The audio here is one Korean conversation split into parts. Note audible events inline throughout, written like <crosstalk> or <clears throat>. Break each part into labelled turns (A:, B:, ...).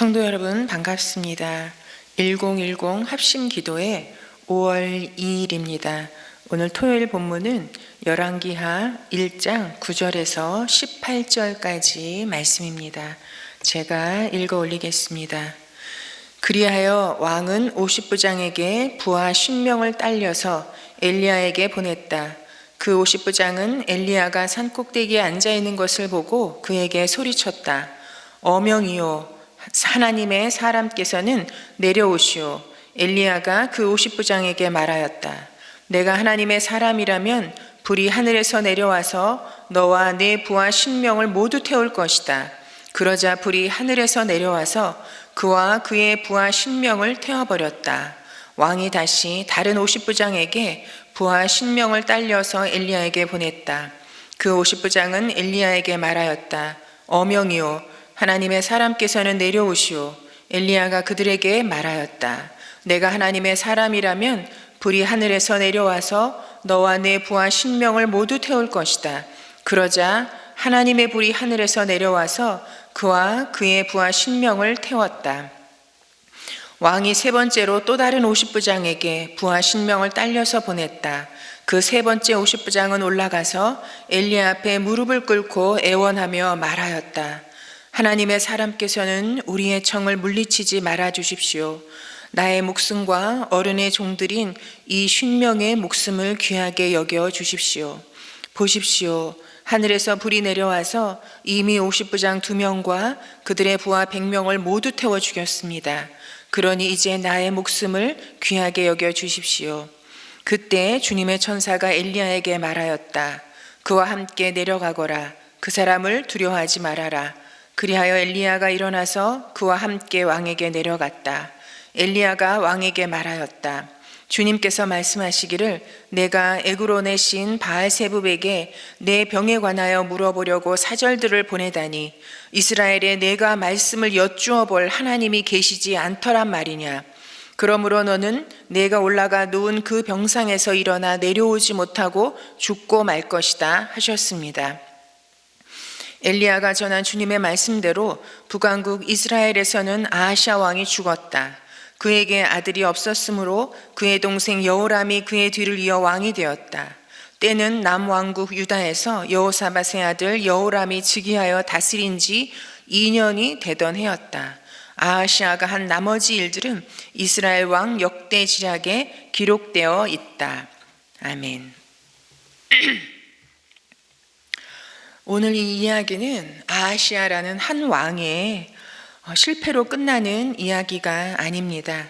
A: 성도 여러분 반갑습니다. 1010 합심 기도회 5월 2일입니다. 오늘 토요일 본문은 열왕기하 1장 9절에서 18절까지 말씀입니다. 제가 읽어 올리겠습니다. 그리하여 왕은 50부장에게 부하 10명을 딸려서 엘리야에게 보냈다. 그 50부장은 엘리야가 산 꼭대기에 앉아 있는 것을 보고 그에게 소리쳤다. 어명이요 하나님의 사람께서는 내려오시오. 엘리야가 그 50부장에게 말하였다. 내가 하나님의 사람이라면 불이 하늘에서 내려와서 너와 내 부하 신명을 모두 태울 것이다. 그러자 불이 하늘에서 내려와서 그와 그의 부하 신명을 태워버렸다. 왕이 다시 다른 50부장에게 부하 신명을 딸려서 엘리야에게 보냈다. 그 50부장은 엘리야에게 말하였다. 어명이요 하나님의 사람께서는 내려오시오. 엘리야가 그들에게 말하였다. 내가 하나님의 사람이라면 불이 하늘에서 내려와서 너와 내 부하 신명을 모두 태울 것이다. 그러자 하나님의 불이 하늘에서 내려와서 그와 그의 부하 신명을 태웠다. 왕이 세 번째로 또 다른 50부장에게 부하 신명을 딸려서 보냈다. 그 세 번째 50부장은 올라가서 엘리야 앞에 무릎을 꿇고 애원하며 말하였다. 하나님의 사람께서는 우리의 청을 물리치지 말아 주십시오. 나의 목숨과 어른의 종들인 이 쉰명의 목숨을 귀하게 여겨 주십시오. 보십시오. 하늘에서 불이 내려와서 이미 50부장 두 명과 그들의 부하 100명을 모두 태워 죽였습니다. 그러니 이제 나의 목숨을 귀하게 여겨 주십시오. 그때 주님의 천사가 엘리야에게 말하였다. 그와 함께 내려가거라. 그 사람을 두려워하지 말아라. 그리하여 엘리야가 일어나서 그와 함께 왕에게 내려갔다. 엘리야가 왕에게 말하였다. 주님께서 말씀하시기를 내가 에그론의 신 바알세붑에게 내 병에 관하여 물어보려고 사절들을 보내다니 이스라엘에 내가 말씀을 여쭈어 볼 하나님이 계시지 않더란 말이냐 그러므로 너는 내가 올라가 누운 그 병상에서 일어나 내려오지 못하고 죽고 말 것이다 하셨습니다. 엘리야가 전한 주님의 말씀대로 북왕국 이스라엘에서는 아하샤 왕이 죽었다. 그에게 아들이 없었으므로 그의 동생 여호람이 그의 뒤를 이어 왕이 되었다. 때는 남왕국 유다에서 여호사밧의 아들 여호람이 즉위하여 다스린 지 2년이 되던 해였다. 아하시아가 한 나머지 일들은 이스라엘 왕 역대 지략에 기록되어 있다. 아멘. <clears throat> 오늘 이 이야기는 아하시아라는 한 왕의 어, 실패로 끝나는 이야기가 아닙니다.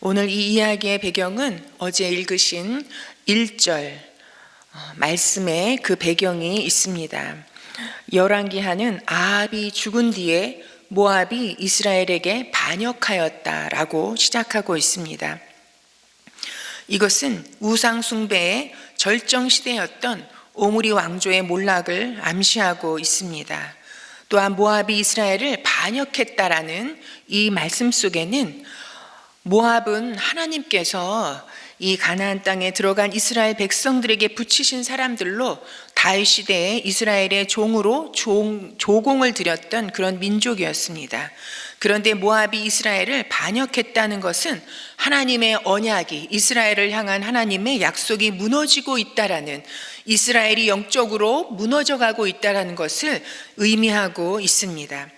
A: 오늘 이 이야기의 배경은 어제 읽으신 1절 어, 말씀에 그 배경이 있습니다. 열왕기하는 아합이 죽은 뒤에 모압이 이스라엘에게 반역하였다라고 시작하고 있습니다. 이것은 우상 숭배의 절정 시대였던 오므리 왕조의 몰락을 암시하고 있습니다. 또한 모압이 이스라엘을 반역했다라는 이 말씀 속에는 모압은 하나님께서 이 가나안 땅에 들어간 이스라엘 백성들에게 붙이신 사람들로 다윗 시대에 이스라엘의 종으로 종, 조공을 드렸던 그런 민족이었습니다. 그런데 모압이 이스라엘을 반역했다는 것은 하나님의 언약이 이스라엘을 향한 하나님의 약속이 무너지고 있다라는 이스라엘이 영적으로 무너져 가고 있다라는 것을 의미하고 있습니다.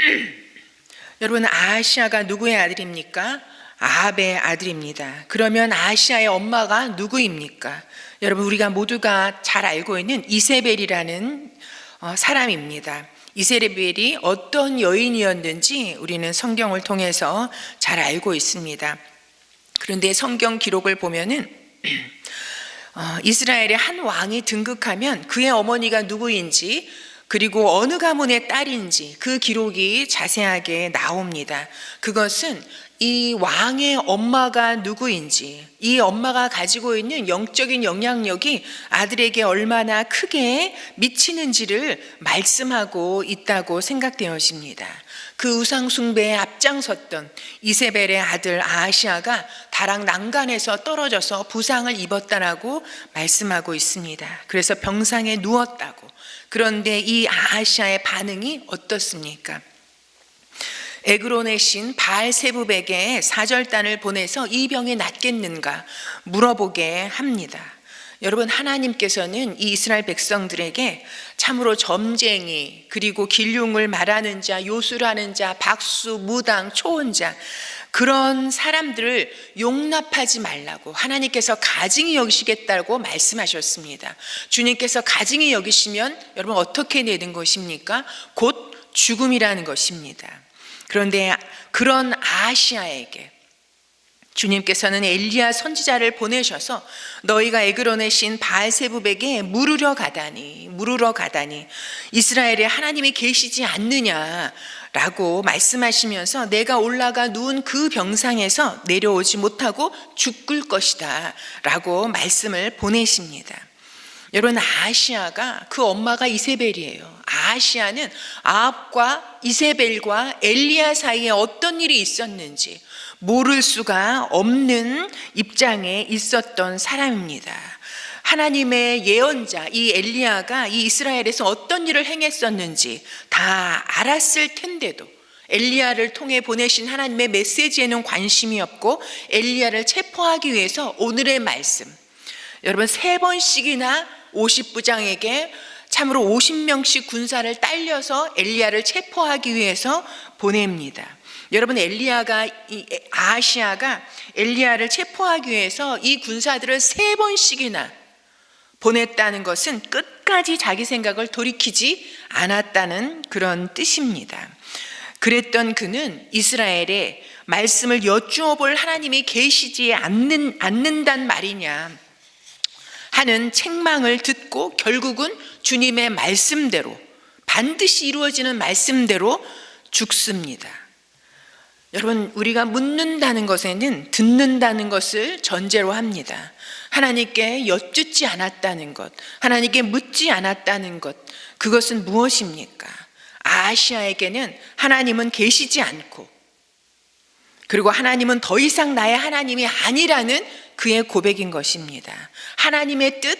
A: <clears throat> 여러분 아시아가 누구의 아들입니까? 아합의 아들입니다. 그러면 아시아의 엄마가 누구입니까? 여러분 우리가 모두가 잘 알고 있는 이세벨이라는 어, 사람입니다. 이세벨이 어떤 여인이었는지 우리는 성경을 통해서 잘 알고 있습니다. 그런데 성경 기록을 보면은 <clears throat> 어, 이스라엘의 한 왕이 등극하면 그의 어머니가 누구인지 그리고 어느 가문의 딸인지 그 기록이 자세하게 나옵니다. 그것은 이 왕의 엄마가 누구인지, 이 엄마가 가지고 있는 영적인 영향력이 아들에게 얼마나 크게 미치는지를 말씀하고 있다고 생각되어집니다. 그 우상숭배에 앞장섰던 이세벨의 아들 아시아가 다락 난간에서 떨어져서 부상을 입었다라고 말씀하고 있습니다. 그래서 병상에 누웠다고. 그런데 이 아시아의 반응이 어떻습니까? 에그론의 신 바알세부백에 사절단을 보내서 이 병이 낫겠는가 물어보게 합니다. 여러분 하나님께서는 이 이스라엘 백성들에게 참으로 점쟁이 그리고 길흉을 말하는 자, 요술하는 자, 박수, 무당, 초혼자 그런 사람들을 용납하지 말라고 하나님께서 가증히 여기시겠다고 말씀하셨습니다. 주님께서 가증히 여기시면 여러분 어떻게 되는 것입니까? 곧 죽음이라는 것입니다. 그런데 그런 아시아에게 주님께서는 엘리야 선지자를 보내셔서 너희가 에그론의 신 바알세부백에 물으러 가다니 물으러 가다니 이스라엘에 하나님이 계시지 않느냐라고 말씀하시면서 내가 올라가 누운 그 병상에서 내려오지 못하고 죽을 것이다라고 말씀을 보내십니다. 여러분 아시아가 그 엄마가 이세벨이에요. 아시아는 아합과 이세벨과 엘리야 사이에 어떤 일이 있었는지 모를 수가 없는 입장에 있었던 사람입니다. 하나님의 예언자 이 엘리야가 이 이스라엘에서 어떤 일을 행했었는지 다 알았을 텐데도 엘리야를 통해 보내신 하나님의 메시지에는 관심이 없고 엘리야를 체포하기 위해서 오늘의 말씀 여러분 세 번씩이나 50부장에게 참으로 50명씩 군사를 딸려서 엘리야를 체포하기 위해서 보냅니다. 여러분 엘리야가 이 아시아가 엘리야를 체포하기 위해서 이 군사들을 세 번씩이나 보냈다는 것은 끝까지 자기 생각을 돌이키지 않았다는 그런 뜻입니다. 그랬던 그는 이스라엘에 말씀을 여쭈어 볼 하나님이 계시지 않는, 않는단 말이냐 하는 책망을 듣고 결국은 주님의 말씀대로 반드시 이루어지는 말씀대로 죽습니다. 여러분, 우리가 묻는다는 것에는 듣는다는 것을 전제로 합니다. 하나님께 여쭙지 않았다는 것, 하나님께 묻지 않았다는 것, 그것은 무엇입니까? 아시아에게는 하나님은 계시지 않고, 그리고 하나님은 더 이상 나의 하나님이 아니라는 그의 고백인 것입니다. 하나님의 뜻,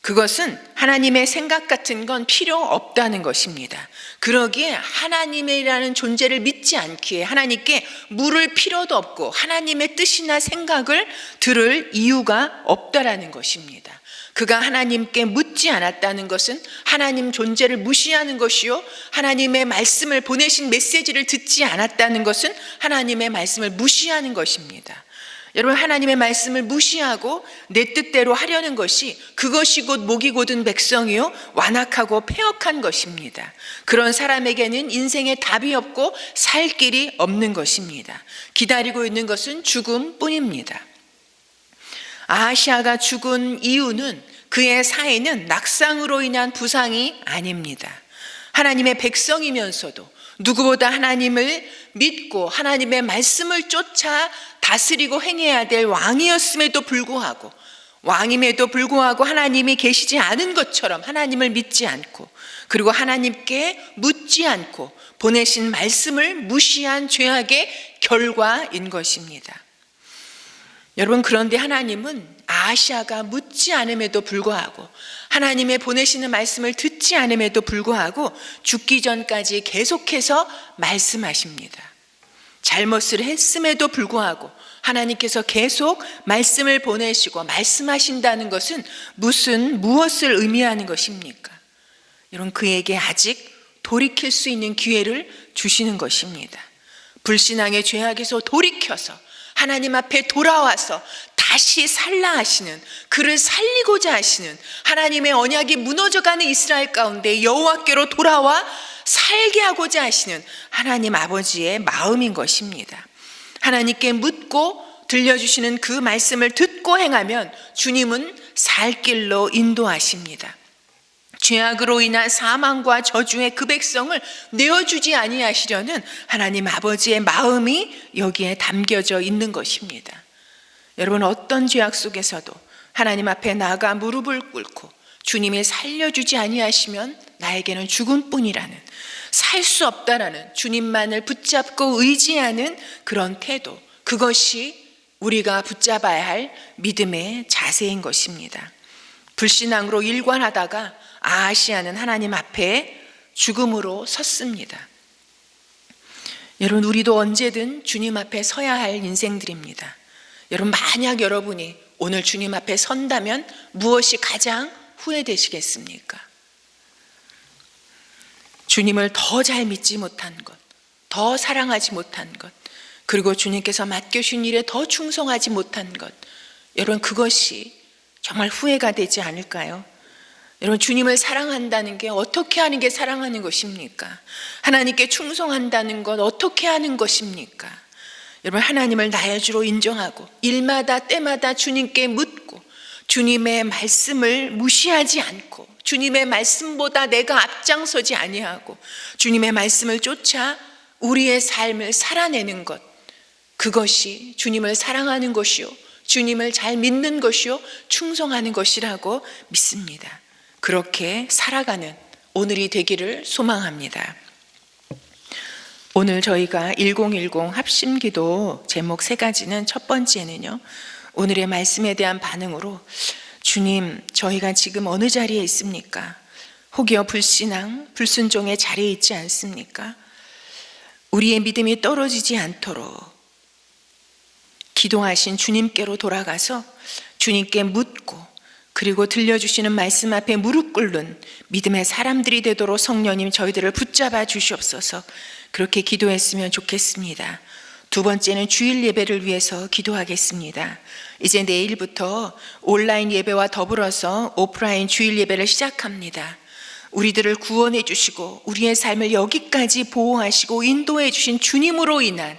A: 그것은 하나님의 생각 같은 건 필요 없다는 것입니다. 그러기에 하나님이라는 존재를 믿지 않기에 하나님께 물을 필요도 없고 하나님의 뜻이나 생각을 들을 이유가 없다라는 것입니다. 그가 하나님께 묻지 않았다는 것은 하나님 존재를 무시하는 것이요. 하나님의 말씀을 보내신 메시지를 듣지 않았다는 것은 하나님의 말씀을 무시하는 것입니다. 여러분 하나님의 말씀을 무시하고 내 뜻대로 하려는 것이 그것이 곧 목이 곧은 백성이요 완악하고 폐역한 것입니다. 그런 사람에게는 인생에 답이 없고 살 길이 없는 것입니다. 기다리고 있는 것은 죽음 뿐입니다. 아시아가 죽은 이유는 그의 사회는 낙상으로 인한 부상이 아닙니다. 하나님의 백성이면서도 누구보다 하나님을 믿고 하나님의 말씀을 쫓아 다스리고 행해야 될 왕이었음에도 불구하고 왕임에도 불구하고 하나님이 계시지 않은 것처럼 하나님을 믿지 않고 그리고 하나님께 묻지 않고 보내신 말씀을 무시한 죄악의 결과인 것입니다. 여러분 그런데 하나님은 아시아가 묻지 않음에도 불구하고 하나님의 보내시는 말씀을 듣지 않음에도 불구하고 죽기 전까지 계속해서 말씀하십니다. 잘못을 했음에도 불구하고 하나님께서 계속 말씀을 보내시고 말씀하신다는 것은 무슨 무엇을 의미하는 것입니까? 여러분 그에게 아직 돌이킬 수 있는 기회를 주시는 것입니다. 불신앙의 죄악에서 돌이켜서 하나님 앞에 돌아와서 다시 살라 하시는 그를 살리고자 하시는 하나님의 언약이 무너져가는 이스라엘 가운데 여호와께로 돌아와 살게 하고자 하시는 하나님 아버지의 마음인 것입니다. 하나님께 묻고 들려주시는 그 말씀을 듣고 행하면 주님은 살 길로 인도하십니다. 죄악으로 인한 사망과 저주의 그 백성을 내어주지 아니하시려는 하나님 아버지의 마음이 여기에 담겨져 있는 것입니다. 여러분 어떤 죄악 속에서도 하나님 앞에 나가 무릎을 꿇고 주님이 살려주지 아니하시면 나에게는 죽음뿐이라는 살 수 없다라는 주님만을 붙잡고 의지하는 그런 태도 그것이 우리가 붙잡아야 할 믿음의 자세인 것입니다. 불신앙으로 일관하다가 아시아는 하나님 앞에 죽음으로 섰습니다. 여러분, 우리도 언제든 주님 앞에 서야 할 인생들입니다. 여러분, 만약 여러분이 오늘 주님 앞에 선다면 무엇이 가장 후회되시겠습니까? 주님을 더 잘 믿지 못한 것, 더 사랑하지 못한 것, 그리고 주님께서 맡겨주신 일에 더 충성하지 못한 것, 여러분, 그것이 정말 후회가 되지 않을까요? 여러분, 주님을 사랑한다는 게 어떻게 하는 게 사랑하는 것입니까? 하나님께 충성한다는 것 어떻게 하는 것입니까? 여러분, 하나님을 나의 주로 인정하고 일마다 때마다 주님께 묻고 주님의 말씀을 무시하지 않고 주님의 말씀보다 내가 앞장서지 아니하고 주님의 말씀을 쫓아 우리의 삶을 살아내는 것 그것이 주님을 사랑하는 것이요 주님을 잘 믿는 것이요 충성하는 것이라고 믿습니다. 그렇게 살아가는 오늘이 되기를 소망합니다. 오늘 저희가 1010 합심 기도 제목 세 가지는 첫 번째는요. 오늘의 말씀에 대한 반응으로 주님, 저희가 지금 어느 자리에 있습니까? 혹여 불신앙, 불순종의 자리에 있지 않습니까? 우리의 믿음이 떨어지지 않도록 기도하신 주님께로 돌아가서 주님께 묻고 그리고 들려주시는 말씀 앞에 무릎 꿇는 믿음의 사람들이 되도록 성령님 저희들을 붙잡아 주시옵소서 그렇게 기도했으면 좋겠습니다. 두 번째는 주일 예배를 위해서 기도하겠습니다. 이제 내일부터 온라인 예배와 더불어서 오프라인 주일 예배를 시작합니다. 우리들을 구원해 주시고 우리의 삶을 여기까지 보호하시고 인도해 주신 주님으로 인한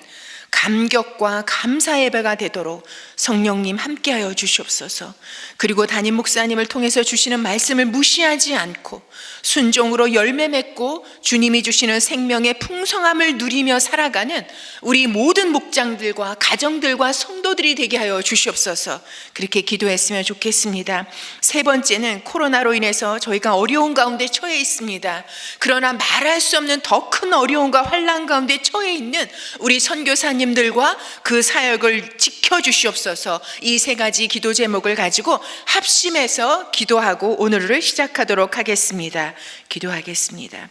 A: 감격과 감사 예배가 되도록 성령님 함께하여 주시옵소서. 그리고 담임 목사님을 통해서 주시는 말씀을 무시하지 않고 순종으로 열매 맺고 주님이 주시는 생명의 풍성함을 누리며 살아가는 우리 모든 목장들과 가정들과 성도들이 되게 하여 주시옵소서. 그렇게 기도했으면 좋겠습니다. 세 번째는 코로나로 인해서 저희가 어려운 가운데 처해 있습니다. 그러나 말할 수 없는 더 큰 어려움과 환란 가운데 처해 있는 우리 선교사 님들과 그 사역을 지켜 주시옵소서. 이 세 가지 기도 제목을 가지고 합심해서 기도하고 오늘을 시작하도록 하겠습니다. 기도하겠습니다.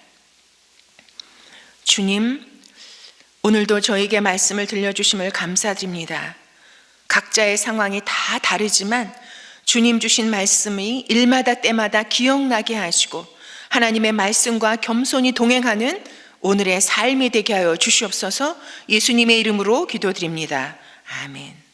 A: 주님, 오늘도 저에게 말씀을 들려주심을 감사드립니다. 각자의 상황이 다 다르지만 주님 주신 말씀이 일마다 때마다 기억나게 하시고 하나님의 말씀과 겸손히 동행하는 오늘의 삶이 되게 하여 주시옵소서 예수님의 이름으로 기도드립니다. 아멘.